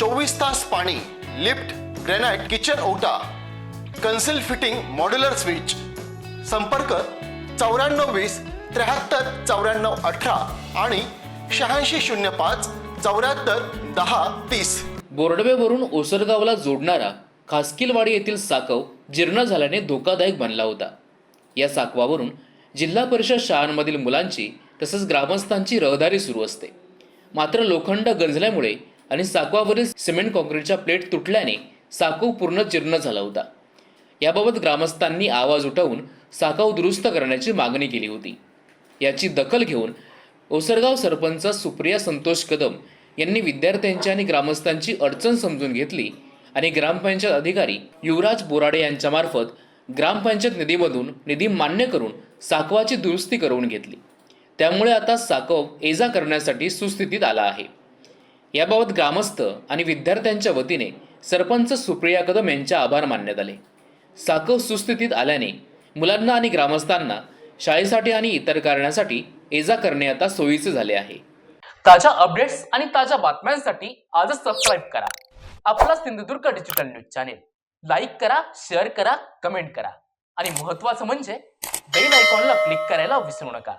चोवीस तास पाणी लिफ्ट ग्रेनाइट किचन ओटा कन्सिल फिटिंग मॉड्युलर स्विच. संपर्क चौऱ्याण्णव वीस त्र्याहत्तर चौऱ्याण्णव अठरा आणि शहाऐंशी शून्य पाच चौऱ्याहत्तर दहा तीस. बोर्डवेवरून ओसरगावला जोडणारा खासकीलवाडी येथील साकव जीर्ण झाल्याने धोकादायक बनला होता. या साकवावरून जिल्हा परिषद शाळांमधील मुलांची तसंच ग्रामस्थांची रहदारी सुरू असते. मात्र लोखंड गंजल्यामुळे आणि साकवावरील सिमेंट कॉन्क्रीटच्या प्लेट तुटल्याने साकव पूर्ण जीर्ण झाला होता. याबाबत ग्रामस्थांनी आवाज उठवून साकाव दुरुस्त करण्याची मागणी केली होती. याची दखल घेऊन ओसरगाव सरपंच सुप्रिया संतोष कदम यांनी विद्यार्थ्यांची आणि ग्रामस्थांची अडचण समजून घेतली आणि ग्रामपंचायत अधिकारी युवराज बोराडे यांच्यामार्फत ग्रामपंचायत निधीमधून निधी मान्य करून साकवाची दुरुस्ती करून घेतली. त्यामुळे आता साकव एजा करण्यासाठी सुस्थितीत आला आहे. याबाबत ग्रामस्थ आणि विद्यार्थ्यांच्या वतीने सरपंच सुप्रिया कदम यांचे आभार मानण्यात आले. साकव सुस्थितीत आल्याने मुलांना आणि ग्रामस्थांना शाळेसाठी आणि इतर कारणासाठी एजा करणे आता सोयीचे झाले आहे. ताज्या अपडेट्स आणि ताज्या बातम्यांसाठी आजच सबस्क्राईब करा. आपला Sindhudurg digital news channel like करा शेअर करा कमेंट करा. आणि महत्त्वाचं म्हणजे बेल आयकॉनला क्लिक करायला विसरू नका.